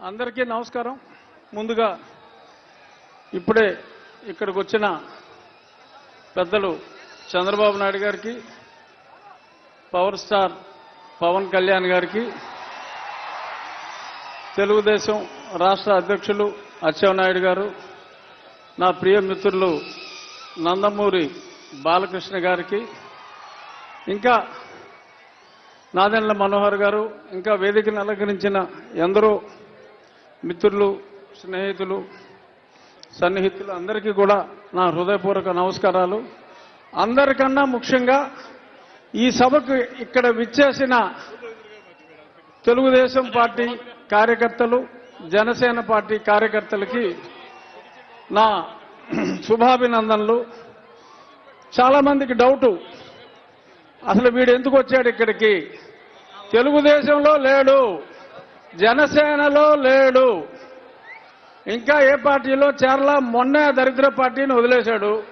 అందరికీ నమస్కారం. ముందుగా ఇప్పుడే ఇక్కడికి వచ్చిన పెద్దలు చంద్రబాబు నాయుడు గారికి పవర్ స్టార్ పవన్ కళ్యాణ్ గారికి తెలుగుదేశం రాష్ట్ర అధ్యక్షులు అచ్చెన్నాయుడు గారు నా ప్రియ మిత్రులు నందమూరి బాలకృష్ణ గారికి ఇంకా నాదెండ్ల మనోహర్ గారు ఇంకా వేదికను అలంకరించిన ఎందరో మిత్రులు స్నేహితులు సన్నిహితులు అందరికీ కూడా నా హృదయపూర్వక నమస్కారాలు. అందరికన్నా ముఖ్యంగా ఈ సభకు ఇక్కడ విచ్చేసిన తెలుగుదేశం పార్టీ కార్యకర్తలు జనసేన పార్టీ కార్యకర్తలకి నా శుభాభినందనలు. చాలా మందికి డౌటు. అసలు వీడు ఎందుకు వచ్చాడు ఇక్కడికి? తెలుగుదేశంలో లేడు. జనసేనలో లేడు. ఇంకా ఏ పార్టీలో? చేరలా మొన్నే దరిద్ర పార్టీని వదిలేశాడు.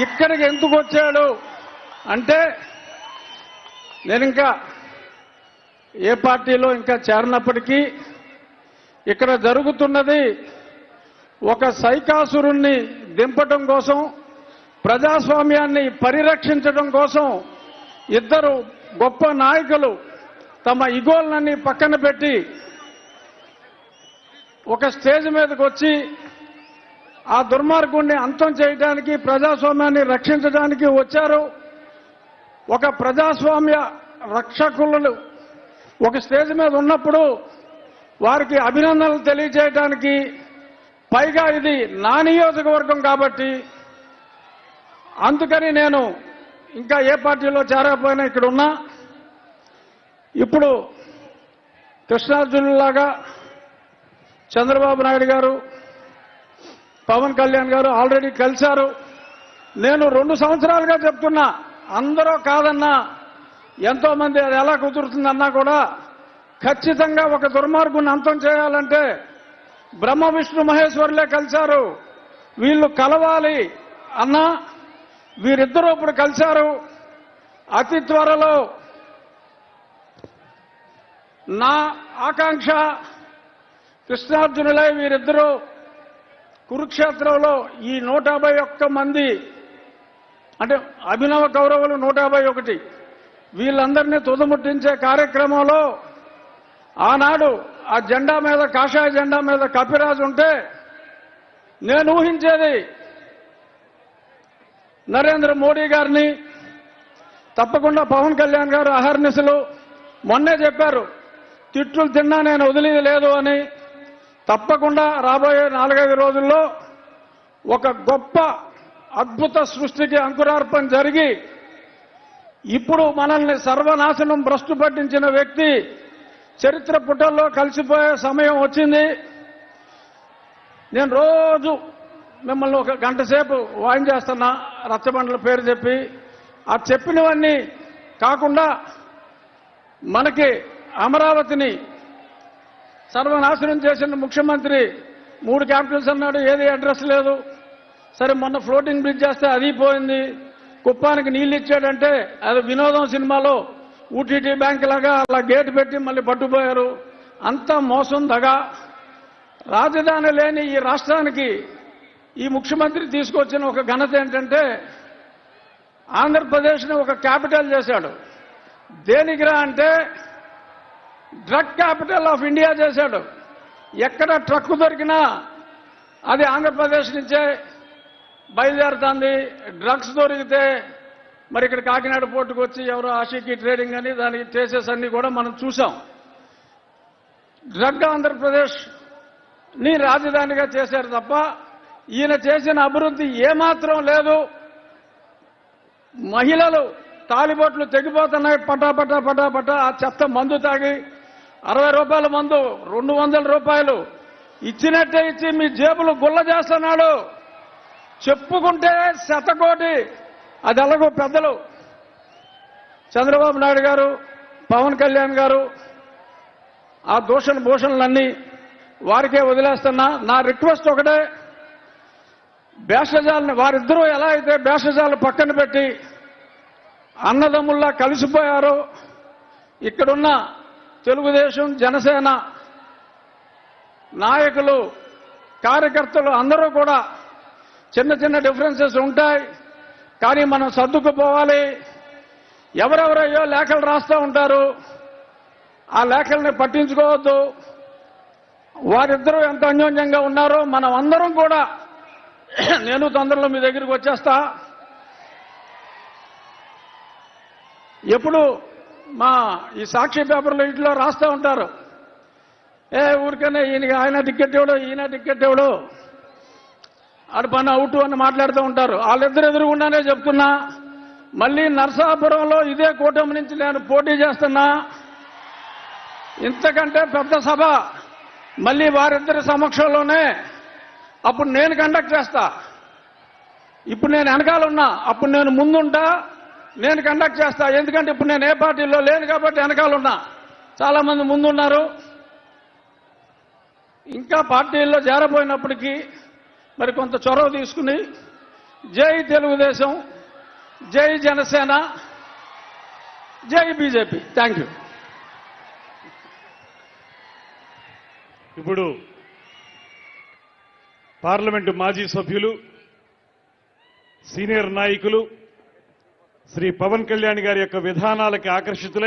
ఇక్కడికి ఎందుకు వచ్చాడు? అంటే నేను ఇంకా ఏ పార్టీలో ఇంకా చేరినప్పటికీ ఇక్కడ జరుగుతున్నది ఒక సైకాసురుణ్ణి దింపటం కోసం ప్రజాస్వామ్యాన్ని పరిరక్షించడం కోసం ఇద్దరు గొప్ప నాయకులు తమ ఇగోలన్నీ పక్కన పెట్టి ఒక స్టేజ్ మీదకి వచ్చి ఆ దుర్మార్గుణ్ణి అంతం చేయడానికి ప్రజాస్వామ్యాన్ని రక్షించడానికి వచ్చారు. ఒక ప్రజాస్వామ్య రక్షకులు ఒక స్టేజ్ మీద ఉన్నప్పుడు వారికి అభినందనలు తెలియజేయడానికి పైగా ఇది నా నియోజకవర్గం కాబట్టి అందుకని నేను ఇంకా ఏ పార్టీలో చేరకపోయినా ఇక్కడ ఉన్నా ఇప్పుడు కృష్ణార్జునులాగా చంద్రబాబు నాయుడు గారు పవన్ కళ్యాణ్ గారు ఆల్రెడీ కలిశారు. నేను రెండు సంవత్సరాలుగా చెప్తున్నా అందరూ కాదన్నా ఎంతోమంది అది ఎలా కుదురుతుందన్నా కూడా ఖచ్చితంగా ఒక దుర్మార్గుని అంతం చేయాలంటే బ్రహ్మ విష్ణు మహేశ్వరులే కలిశారు. వీళ్ళు కలవాలి అన్నా వీరిద్దరూ ఇప్పుడు కలిశారు. అతి త్వరలో నా ఆకాంక్ష కృష్ణార్జునులై వీరిద్దరూ కురుక్షేత్రంలో ఈ నూట యాభై ఒక్క మంది అంటే అభినవ కౌరవులు నూట యాభై ఒకటి వీళ్ళందరినీ తుదముట్టించే కార్యక్రమంలో ఆనాడు ఆ జెండా మీద కాషాయ జెండా మీద కపిరాజు ఉంటే నేను ఊహించేది నరేంద్ర మోడీ గారిని తప్పకుండా పవన్ కళ్యాణ్ గారు అహర్నిశలు మొన్నే చెప్పారు తిట్లు తిన్నా నేను వదిలేది లేదు అని తప్పకుండా రాబోయే నాలుగైదు రోజుల్లో ఒక గొప్ప అద్భుత సృష్టికి అంకురార్పణ జరిగి ఇప్పుడు మనల్ని సర్వనాశనం భ్రష్టు పట్టించిన వ్యక్తి చరిత్ర పుటల్లో కలిసిపోయే సమయం వచ్చింది. నేను రోజు మిమ్మల్ని ఒక గంట సేపు వాయించేస్తున్నా రచ్చబండల పేరు చెప్పి. ఆ చెప్పినవన్నీ కాకుండా మనకి అమరావతిని సర్వనాశనం చేసిన ముఖ్యమంత్రి మూడు క్యాపిటల్స్ అన్నాడు ఏది అడ్రస్ లేదు. సరే మొన్న ఫ్లోటింగ్ బ్రిడ్జ్ చేస్తే అది పోయింది. కుప్పానికి నీళ్ళు ఇచ్చాడంటే అది వినోదం సినిమాలో ఊటీటీ బ్యాంక్ లాగా అలా గేట్ పెట్టి మళ్ళీ పట్టుపోయారు అంతా మోసం దగా. రాజధాని లేని ఈ రాష్ట్రానికి ఈ ముఖ్యమంత్రి తీసుకొచ్చిన ఒక ఘనత ఏంటంటే ఆంధ్రప్రదేశ్ని ఒక క్యాపిటల్ చేశాడు. దేనికిరా అంటే డ్రగ్ క్యాపిటల్ ఆఫ్ ఇండియా చేశాడు. ఎక్కడ ట్రక్ దొరికినా అది ఆంధ్రప్రదేశ్ నుంచే బయలుదేరుతుంది. డ్రగ్స్ దొరికితే మరి ఇక్కడ కాకినాడ పోర్టుకు వచ్చి ఎవరో ఆషికి ట్రేడింగ్ అని దానికి ట్రేసెస్ అన్ని కూడా మనం చూసాం. డ్రగ్ ఆంధ్రప్రదేశ్ని రాజధానిగా చేశారు తప్ప ఈయన చేసిన అభివృద్ధి ఏమాత్రం లేదు. మహిళలు తాలిబొట్లు తెగిపోతున్నాయి. పటా పటా పటా పటా ఆ చెత్త మందు తాగి అరవై రూపాయల మందు రెండు వందల రూపాయలు. ఇచ్చినట్టే ఇచ్చి మీ జేబులు గుల్ల చేస్తున్నాడు. చెప్పుకుంటే శతకోటి. అది ఎలాగో పెద్దలు. చంద్రబాబు నాయుడు గారు పవన్ కళ్యాణ్ గారు ఆ దూషణ భూషణలన్నీ వారికే వదిలేస్తున్నా. నా రిక్వెస్ట్ ఒకటే. భేషజాలని వారిద్దరూ ఎలా అయితే భేషజాలు పక్కన పెట్టి అన్నదమ్ముల్లా కలిసిపోయారో ఇక్కడున్న తెలుగుదేశం జనసేన నాయకులు కార్యకర్తలు అందరూ కూడా చిన్న చిన్న డిఫరెన్సెస్ ఉంటాయి. కానీ మనం సర్దుకుపోవాలి. ఎవరెవరయ్యో లేఖలు రాస్తూ ఉంటారు. ఆ లేఖల్ని పట్టించుకోవద్దు. వారిద్దరూ ఎంత అన్యోన్యంగా ఉన్నారో మనం అందరం కూడా నేను తొందరలో మీ దగ్గరికి వచ్చేస్తా. ఎప్పుడు మా ఈ సాక్షి పేపర్లో ఇంట్లో రాస్తూ ఉంటారు. ఏ ఊరికనే ఈయన ఆయన టికెట్ ఈయన టికెట్ అటు ఆడు పని అవుట్ అని మాట్లాడుతూ ఉంటారు. వాళ్ళిద్దరు ఎదురుగుండానే చెప్తున్నా మళ్ళీ నరసాపురంలో ఇదే కూటమి నుంచి నేను పోటీ చేస్తున్నా. ఇంతకంటే పెద్ద సభ మళ్ళీ వారిద్దరి సమక్షంలోనే అప్పుడు నేను కండక్ట్ చేస్తా. ఇప్పుడు నేను వెనకాల ఉన్నా అప్పుడు నేను ముందుంటా నేను కండక్ట్ చేస్తా. ఎందుకంటే ఇప్పుడు నేను ఏ పార్టీలో లేను కాబట్టి వెనకాల ఉన్నా చాలా మంది ముందున్నారు. ఇంకా పార్టీల్లో చేరబోయినప్పటికీ మరి కొంత చొరవ తీసుకుని జై తెలుగుదేశం జై జనసేన జై బీజేపీ. థ్యాంక్ యూ ఇప్పుడు పార్లమెంటు మాజీ సభ్యులు సీనియర్ నాయకులు శ్రీ పవన్ కళ్యాణ్ గారి యొక్క విధానాలకి ఆకర్షితులై